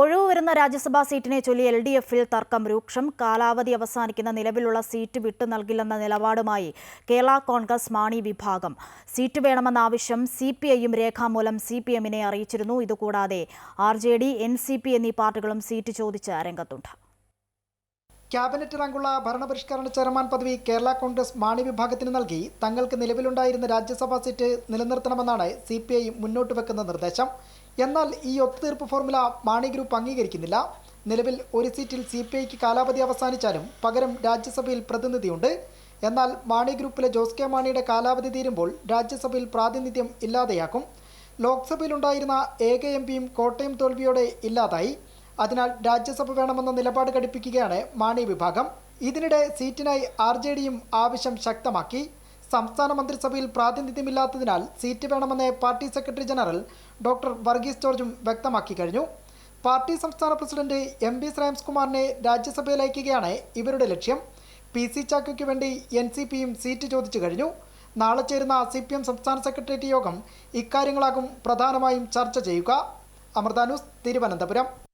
ഒഴിവ് വരുന്ന രാജ്യസഭാ സീറ്റിനെ ചൊല്ലി എൽ ഡി എഫിൽ തർക്കം രൂക്ഷം. കാലാവധി അവസാനിക്കുന്ന നിലവിലുള്ള സീറ്റ് വിട്ടു നൽകില്ലെന്ന നിലപാടുമായി കേരള കോൺഗ്രസ് മാണി വിഭാഗം. സീറ്റ് വേണമെന്ന ആവശ്യം സി പി ഐയും രേഖാമൂലം സി പി എമ്മിനെ അറിയിച്ചിരുന്നു. ഇതുകൂടാതെ R J D N C P എന്നീ പാർട്ടികളും സീറ്റ് ചോദിച്ച് രംഗത്തുണ്ട്. ക്യാബിനറ്റ് റാങ്കുള്ള ഭരണപരിഷ്കരണ ചെയർമാൻ പദവി കേരള കോൺഗ്രസ് മാണി വിഭാഗത്തിന് നൽകി. തങ്ങൾക്ക് നിലവിലുണ്ടായിരുന്ന രാജ്യസഭാ സീറ്റ് നിലനിർത്തണമെന്നാണ് സി പി ഐ മുന്നോട്ട് വെക്കുന്ന നിർദ്ദേശം. എന്നാൽ ഈ ഒത്തുതീർപ്പ് ഫോർമുല മാണി ഗ്രൂപ്പ് അംഗീകരിക്കുന്നില്ല. നിലവിൽ ഒരു സീറ്റിൽ സി പി ഐക്ക് കാലാവധി അവസാനിച്ചാലും പകരം രാജ്യസഭയിൽ പ്രതിനിധിയുണ്ട്. എന്നാൽ മാണി ഗ്രൂപ്പിലെ ജോസ് കെ മാണിയുടെ കാലാവധി തീരുമ്പോൾ രാജ്യസഭയിൽ പ്രാതിനിധ്യം ഇല്ലാതെയാക്കും. ലോക്സഭയിലുണ്ടായിരുന്ന ഏക എം പിയും കോട്ടയം തോൽവിയോടെ ഇല്ലാതായി. അതിനാൽ രാജ്യസഭ വേണമെന്ന നിലപാട് ഘടിപ്പിക്കുകയാണ് മാണി വിഭാഗം. ഇതിനിടെ സീറ്റിനായി ആർ ജെ ഡിയും ആവശ്യം ശക്തമാക്കി. സംസ്ഥാന മന്ത്രിസഭയിൽ പ്രാതിനിധ്യമില്ലാത്തതിനാൽ സീറ്റ് വേണമെന്ന് party secretary general doctor Varghese ജോർജും വ്യക്തമാക്കി കഴിഞ്ഞു. പാർട്ടി സംസ്ഥാന പ്രസിഡന്റ് എം ബി ശ്രേംസ് കുമാറിനെ രാജ്യസഭയിൽ അയക്കുകയാണ് ഇവരുടെ ലക്ഷ്യം. പി സി ചാക്കോയ്ക്ക് വേണ്ടി എൻ സി പിയും സീറ്റ് ചോദിച്ചു കഴിഞ്ഞു. നാളെ ചേരുന്ന സി പി എം സംസ്ഥാന സെക്രട്ടേറിയറ്റ് യോഗം ഇക്കാര്യങ്ങളാകും പ്രധാനമായും ചർച്ച ചെയ്യുക. അമൃത ന്യൂസ് തിരുവനന്തപുരം.